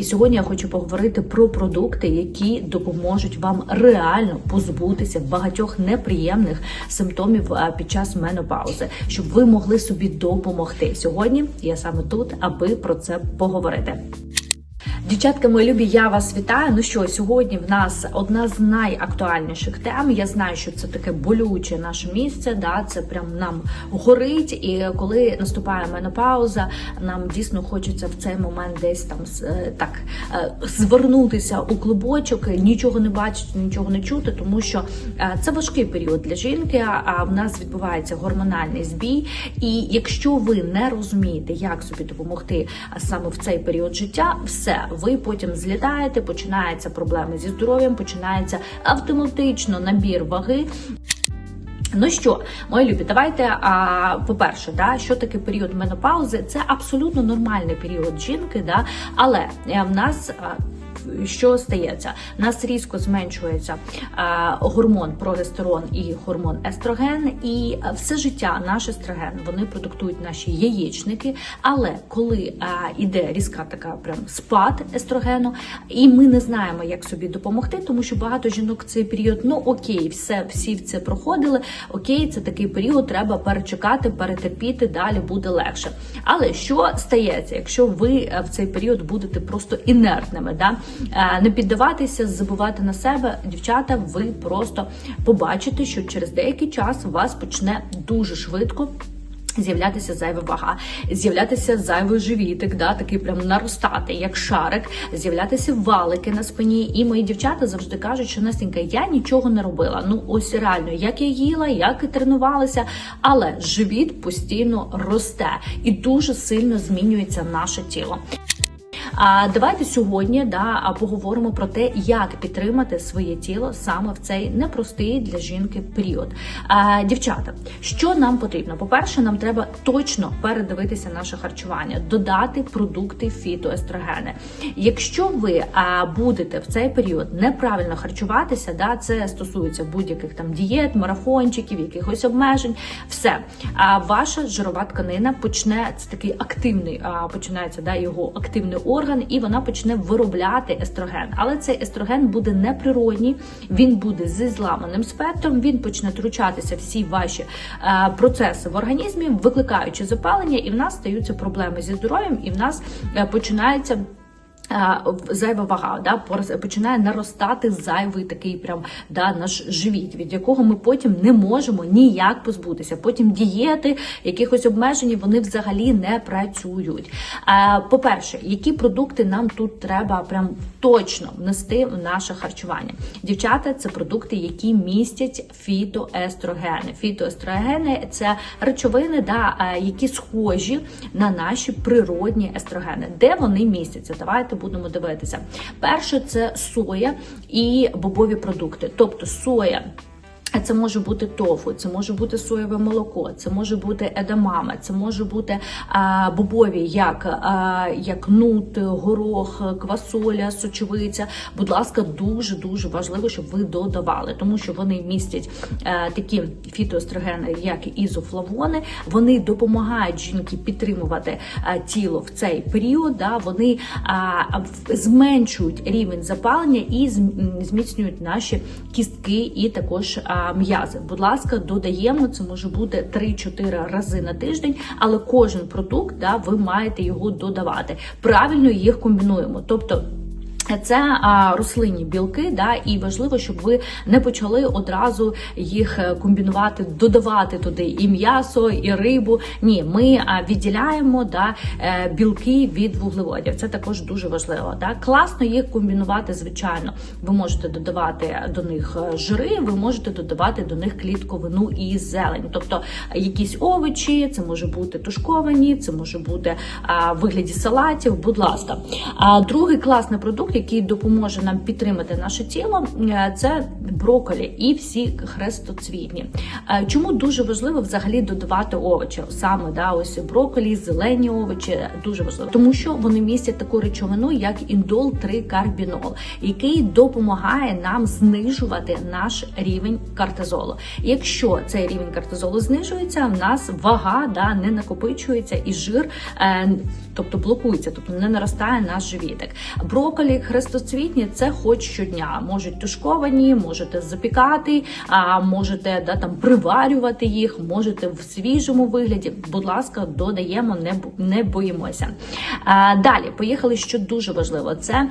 І сьогодні я хочу поговорити про продукти, які допоможуть вам реально позбутися багатьох неприємних симптомів під час менопаузи, щоб ви могли собі допомогти. Сьогодні я саме тут, аби про це поговорити. Дівчатка, мої любі, я вас вітаю. Ну що, сьогодні в нас одна з найактуальніших тем. Я знаю, що це таке болюче наше місце. Да, це прям нам горить. І коли наступає менопауза, нам дійсно хочеться в цей момент десь там е, так е, звернутися у клубочок, нічого не бачити, нічого не чути, тому що е, це важкий період для жінки. А в нас відбувається гормональний збій. І якщо ви не розумієте, як собі допомогти саме в цей період життя, все ви потім злітаєте, починаються проблеми зі здоров'ям, починається автоматично набір ваги. Ну що, мої любі, давайте а, по-перше, да, що таке період менопаузи? Це абсолютно нормальний період жінки, да, але е, в нас. Що стається? У нас різко зменшується е, гормон прогестерон і гормон естроген, і все життя наш естроген вони продуктують наші яєчники. Але коли е, іде різка така прям спад естрогену, і ми не знаємо, як собі допомогти, тому що багато жінок цей період, ну окей, все, всі в це проходили. Окей, це такий період, треба перечекати, перетерпіти, далі буде легше. Але що стається, якщо ви е, в цей період будете просто інертними? Да? Е, не піддаватися, забувати на себе, дівчата, ви просто побачите, що через деякий час у вас почне дуже швидко. З'являтися зайва вага, з'являтися зайвий живітик, да, такий прям наростати, як шарик, з'являтися валики на спині. І мої дівчата завжди кажуть, що Настенька, я нічого не робила. Ну ось реально, як я їла, як і тренувалася, але живіт постійно росте і дуже сильно змінюється наше тіло. А давайте сьогодні да поговоримо про те, як підтримати своє тіло саме в цей непростий для жінки період. А, Дівчата, що нам потрібно? По перше, нам треба точно передивитися наше харчування, додати продукти фітоестрогени. Якщо ви а, будете в цей період неправильно харчуватися, да це стосується будь-яких там дієт, марафончиків, якихось обмежень, все а ваша жирова тканина почне це такий активний, а, починається да його активний орган, і вона почне виробляти естроген. Але цей естроген буде неприродній, він буде зі зламаним спектром. Він почне втручатися всі ваші е, процеси в організмі, викликаючи запалення, і в нас стаються проблеми зі здоров'ям, і в нас е, починається. Зайва вага да починає наростати зайвий такий прям да наш живіт, від якого ми потім не можемо ніяк позбутися. Потім дієти, якихось обмежень, вони взагалі не працюють. По-перше, які продукти нам тут треба прям точно внести в наше харчування? Дівчата, це продукти, які містять фітоестрогени. Фітоестрогени це речовини, да, які схожі на наші природні естрогени. Де вони містяться? Давайте будемо дивитися. Перше це соя і бобові продукти, тобто соя. Це може бути тофу, це може бути соєве молоко, це може бути едамама, це може бути а, бобові, як а, як нут, горох, квасоля, сочевиця. Будь ласка, дуже дуже важливо, щоб ви додавали, тому що вони містять а, такі фітоестрогени, як ізофлавони. Вони допомагають жінки підтримувати а, тіло в цей період. Да, Вони а, зменшують рівень запалення і зміцнюють наші кістки і також. А, М'язи, будь ласка, додаємо. Це може бути 3-4 рази на тиждень, але кожен продукт да, ви маєте його додавати. Правильно їх комбінуємо. Тобто. Це рослинні білки, да, і важливо, щоб ви не почали одразу їх е, комбінувати, додавати туди і м'ясо, і рибу. Ні, ми відділяємо да, е, білки від вуглеводів. Це також дуже важливо. Да. Класно їх комбінувати, звичайно. Ви можете додавати до них е, жири, ви можете додавати до них клітковину і зелень. Тобто якісь овочі, це може бути тушковані, це може бути в вигляді салатів. Будь ласка. А другий класний продукт який допоможе нам підтримати наше тіло, е, це брокколі і всі хрестоцвітні. Е, Чому дуже важливо взагалі додавати овочі? Саме да, ось брокколі, зелені овочі дуже важливо, тому що вони містять таку речовину, як індол 3 карбінол, який допомагає нам знижувати наш рівень кортизолу. Якщо цей рівень кортизолу знижується, в нас вага да не накопичується і жир. Тобто блокується, тобто не наростає наш живітик. Брокколі, хрестоцвітні це хоч щодня. Можуть тушковані, можете запікати, а можете да там приварювати їх, можете в свіжому вигляді. Будь ласка, додаємо, не не боїмося. А, далі поїхали, що дуже важливо. Це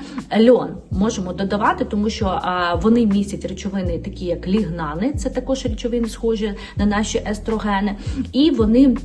льон можемо додавати, тому що а, вони містять речовини, такі як лігнани, це також речовини, схожі на наші естрогени, і вони.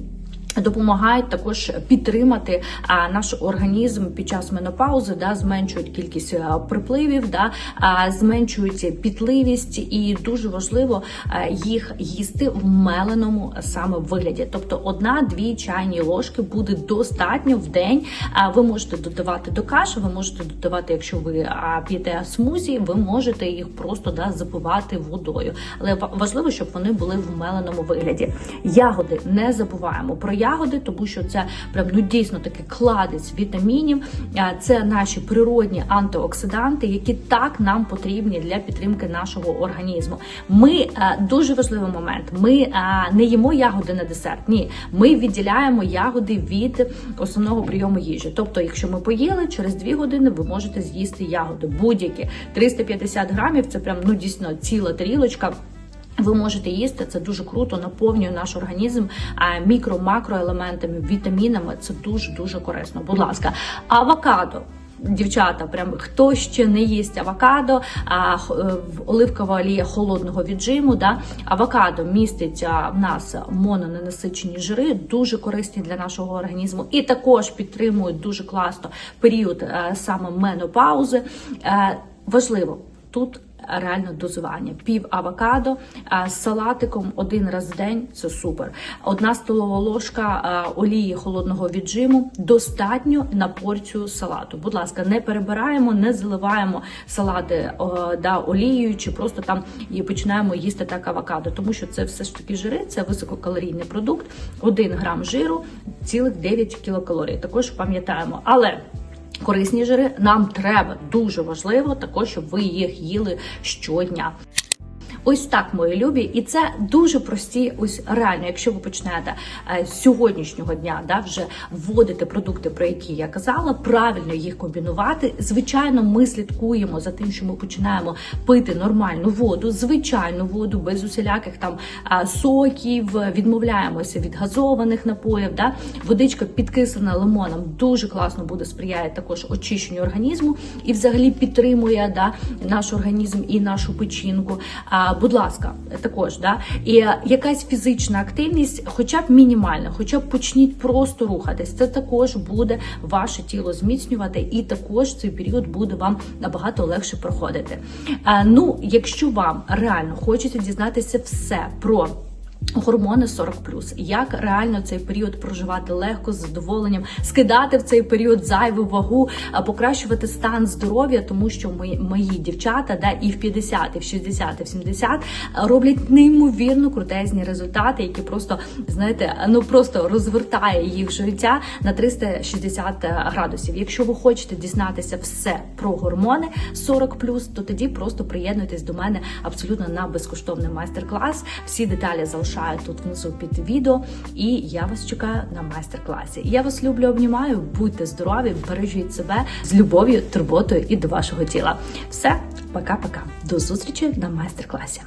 Допомагають також підтримати а, наш організм під час менопаузи, да, зменшують кількість а, припливів, да, а, зменшують пітливість, і дуже важливо а, їх їсти в меленому саме вигляді. Тобто одна-дві чайні ложки буде достатньо в день. А ви можете додавати до каші, ви можете додавати, якщо ви п'єте смузі, ви можете їх просто да, запивати водою. Але важливо, щоб вони були в меленому вигляді. Ягоди не забуваємо про ягоди, тому що це прям ну дійсно такий кладець вітамінів. Це наші природні антиоксиданти, які так нам потрібні для підтримки нашого організму. Ми дуже важливий момент. Ми не їмо ягоди на десерт. Ні, ми відділяємо ягоди від основного прийому їжі. Тобто, якщо ми поїли, через 2 години ви можете з'їсти ягоди будь-які 350 грамів. Це прям ну дійсно ціла тарілочка. Ви можете їсти, це дуже круто, наповнює наш організм мікро-макроелементами, вітамінами. Це дуже дуже корисно. Будь ласка, авокадо. Дівчата, прям хто ще не їсть авокадо, а е, оливкова олія холодного віджиму. Да? Авокадо містить в нас мононенасичені жири, дуже корисні для нашого організму, і також підтримують дуже класно період е, саме менопаузи. Е, важливо тут реально дозування. Пів авокадо з салатиком один раз в день це супер. Одна столова ложка олії холодного віджиму достатньо на порцію салату. Будь ласка, не перебираємо, не заливаємо салати да, олією чи просто там і починаємо їсти так авокадо, тому що це все ж таки жири, це висококалорійний продукт. Один грам жиру, цілих 9 кілокалорій. Також пам'ятаємо, але. Корисні жири нам треба дуже важливо, також щоб ви їх їли щодня. Ось так, мої любі, і це дуже прості. Ось реально, якщо ви почнете е, з сьогоднішнього дня, да, вже вводити продукти, про які я казала, правильно їх комбінувати. Звичайно, ми слідкуємо за тим, що ми починаємо пити нормальну воду, звичайну воду, без усіляких там е, соків, відмовляємося від газованих напоїв. Да. Водичка підкислена лимоном дуже класно буде сприяє також очищенню організму і взагалі підтримує да, наш організм і нашу печінку. Будь ласка, також да і е, якась фізична активність, хоча б мінімальна, хоча б почніть просто рухатись. Це також буде ваше тіло зміцнювати, і також цей період буде вам набагато легше проходити. Ну, якщо вам реально хочеться дізнатися все про. Гормони 40 як реально цей період проживати легко з задоволенням, скидати в цей період зайву вагу, покращувати стан здоров'я, тому що мої, мої дівчата, да і в 50, і в 60, і в 70 роблять неймовірно крутезні результати, які просто знаєте, ну просто розвертає їх життя на 360 градусів. Якщо ви хочете дізнатися все про гормони 40 то тоді просто приєднуйтесь до мене абсолютно на безкоштовний майстер-клас. Всі деталі залишаю тут внизу під відео, і я вас чекаю на майстер-класі. Я вас люблю, обнімаю, будьте здорові, бережіть себе з любов'ю, турботою і до вашого тіла. Все, пока-пока. До зустрічі на майстер-класі.